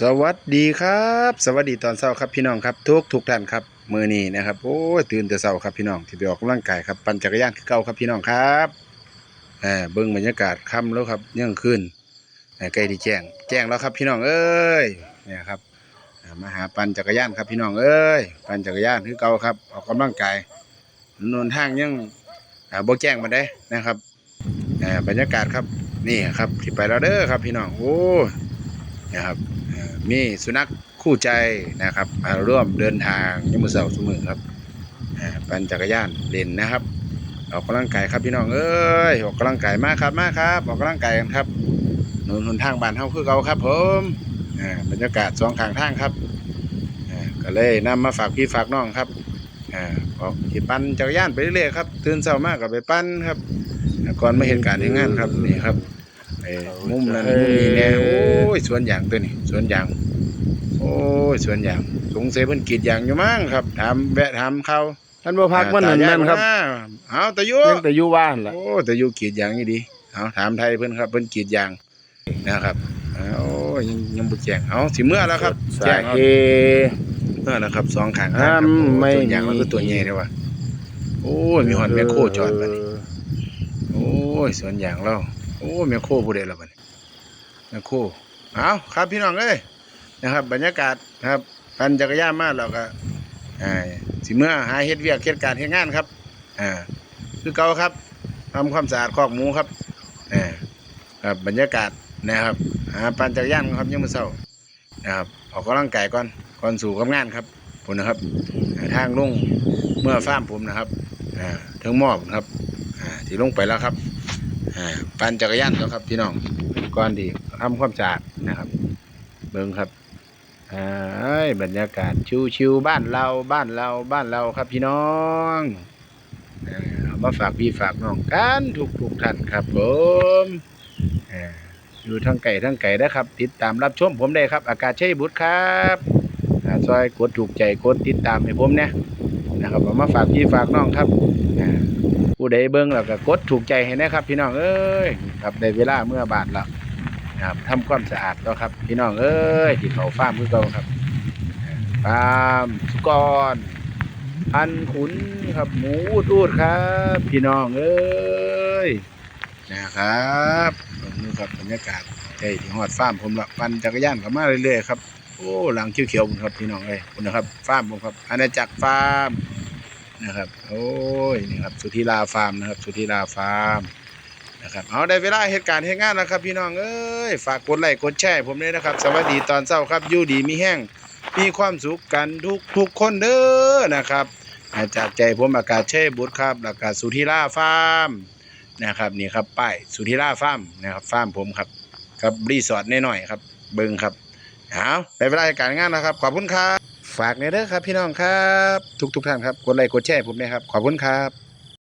สวัสดีครับ สวัสดีตอนเช้าครับพี่น้องครับทุกทุกท่านครับมือนี้นะครับโอ้ยตื่นแต่เช้าครับพี่น้องที่ไปออกกำลังกายครับปั่นจักรยานคือเก่าครับพี่น้องครับเออเบิ่งบรรยากาศค่ำแล้วครับยังขึ้นใกล้ที่แจ้งแจ้งแล้วครับพี่น้องเอ้ยเนี่ยครับมาหาปั่นจักรยานครับพี่น้องเอ้ยปั่นจักรยานคือเก่าครับออกกำลังกายถนนทางยังอ่าบ่แจ้งมาได้นะครับเออบรรยากาศครับนี่ครับที่ไปแล้วเด้อครับพี่น้องโอ้ยนะครับ มีสุนัขคู่ใจนะครับมาร่วมเดินทางยมมือเสาสมือครับปั่นจักรยานเล่นนะครับ ออกกำลังกายครับพี่น้องเอ้ยออกกำลังกายมากครับมากครับ ออกกำลังกายกันครับหนุนหนทางบ้านเฮาคือเก่าครับผมบรรยากาศสองข้างทางครับก็เลยนำมาฝากพี่ฝากน้องครับออกขี่ปั่นจักรยานไปเรื่อยๆครับตื่นเช้ามากก็ไปปั่นครับอ่ก่อนไมาเห็นการเห็นงานครับนี่ครับมุมนั้นมุมนี้เนี่ ยโอ้ยสวนยางตัวนี้สวนยาง โอ้ยสวนยาง สงสัยเพิ่นกรีดยางอยู่มั้งครับ ถามแวะถามเขาท่านบ่พักมันนั่นแม่นครับเอาตะยุยังแต่อยู่บ้านล่ะโอ้ตะยุกรีดยางนี่ดีเอาถามไทยเพิ่นครับเพิ่นกรีดยางนะครับเอาโอ้ยยังยังบ่แจ้งเอาสิเมื่อแล้วครับสาแจ้งเหเมื่อแล้วครับสองข้างทางครับอืมโอ้ไม่สวนยางมันคือตัวใหญ่เด้อว่ะโอ้ยมีฮอนแมคโครจอดบัดนี้โอ้ยสวนยางเราโอ้ยแมคโครผู้ใดล่ะบัดนี้แมคโคร เอาครับพี่น้องเอ้ยนะครับ บรรยากาศครับปั่นจักรยานมาแล้วก็อ่าสิเมื่อหาเฮ็ดเวียกเฮ็ดการเฮ็ดงานครับอ่าคือเก่าครับทำความสะอาดคอกหมูครับอ่าครับบรรยากาศนะครับหาปั่นจักรยานครับยังมื้อเช้านะครับออกกำลังกายก่อนก่อนสู่กับงานครับผมนะครับทางลุงเมื่อฟามผมนะครับถึงมอบนะครับที่ลงไปแล้วครับปั่นจักรยานแล้วครับพี่น้อง ก่อนที่ทำความสะอาดนะครับเบิ่งครับอ่าเอ้บรรยากาศชิวๆบ้านเราบ้านเราบ้านเราครับพี่น้องเอามาฝากพี่ฝากน้องกันทุกทุกท่านครับผมอยู่ทั้งไก่ทั้งไก่นะครับ ติดตามรับชมผมได้ครับ อากาศเชยบุตรครับซอยกดถูกใจกดติดตามให้ผมเนี่ยนะครับเอามาฝากพี่ฝากน้องครับอ่าผู้ใดเบิ่งแล้วก็กดถูกใจให้นะครับ พี่น้องเอ้ยครับได้เวลาเมื่อบาทแล้ว นะครับทำความสะอาดแล้วครับ พี่น้องเอ้ยที่เขาฟาร์มคือเก่าครับฟาร์มสุกรพันขุนครับหมูอูดอูดครับ พี่น้องเอ้ยนะครับนี่ครับบรรยากาศใกล้ที่ฮอดฟาร์มผมละปั่นจักรยานเข้ามาเรื่อยๆครับโอ้หลังเขียวๆครับพี่น้องเอ้ยคุณนะครับฟาร์มผมครับอาณาจักรฟาร์มนะครับ โอ้ยนี่ครับสุธีราฟาร์มนะครับ สุธีราฟาร์ม นะครับเอาได้เวลาเหตุการณ์เหตุงานแล้วครับ พี่น้องเอ้ยฝากกดไลค์กดแชร์ผมด้วยนะครับ สวัสดีตอนเช้าครับยู่ดีมีแห้งมีความสุขกันทุกทุกคนเด้อนะครับจากใจผมอากาศเช่บุตรครับอากาศสุธีราฟาร์มนะครับนี่ครับป้ายสุธีราฟาร์มนะครับฟาร์มผมครับครับรีสอร์ทน้อยๆครับเบิ้งครับเอาได้เวลาเหตุการณ์งานแล้วครับ ขอบคุณครับ ฝากในเด้อครับพี่น้องครับ ทุกทุกๆท่านครับกดไลค์กดแชร์ผมด้วยครับขอบคุณครับ